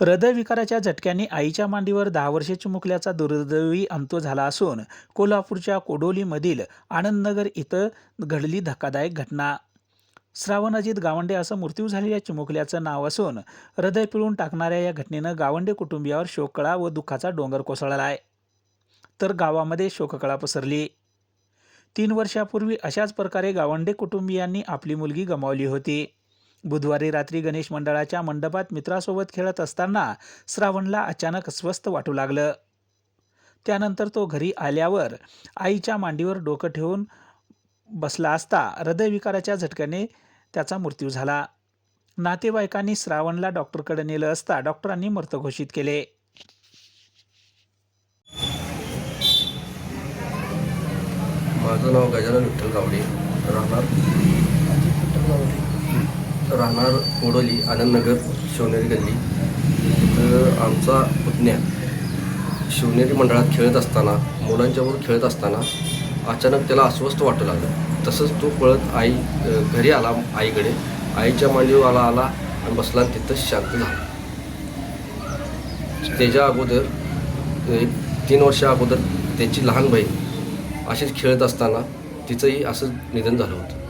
हृदयविकाराच्या झटक्याने आईच्या मांडीवर दहा वर्षे चुमुकल्याचा दुर्दैवी अंत झाला असून कोल्हापूरच्या कोडोलीमधील आनंदनगर इथं घडली धक्कादायक घटना. श्रावणजित गावंडे असं मृत्यू झालेल्या चिमुकल्याचं नाव असून हृदय पिळून टाकणाऱ्या या घटनेनं गावंडे कुटुंबियावर शोककळा व दुःखाचा डोंगर कोसळला आहे तर गावामध्ये शोककळा पसरली. तीन वर्षापूर्वी अशाच प्रकारे गावंडे कुटुंबियांनी आपली मुलगी गमावली होती. बुधवारी रात्री गणेश मंडळाच्या मंडपात मित्रासोबत खेळत असताना श्रावणला अचानक स्वस्थ वाटू लागलं. त्यानंतर तो घरी आल्यावर आईच्या मांडीवर डोकं ठेवून बसला असता हृदयविकाराच्या झटक्याने त्याचा मृत्यू झाला. नातेवाईकांनी श्रावणला डॉक्टरकडे नेलं असता डॉक्टरांनी मृत घोषित केले. माझं नाव गजानन विठ्ठल गावडे राहणार. राहणार कोडोली आनंदनगर शिवनेरी गल्ली. तर आमचा पुतण्या शिवनेरी मंडळात खेळत असताना मुलांच्याबरोबर खेळत असताना अचानक त्याला अस्वस्थ वाटू लागलं. तसंच तो पळत आई घरी आला आईकडे. आईच्या मांडीवर आला आला आणि बसला आणि तिथं शांत झाला. त्याच्या अगोदर एक तीन वर्षा अगोदर त्याची लहान बहीण अशीच खेळत असताना तिचंही असं निधन झालं होतं.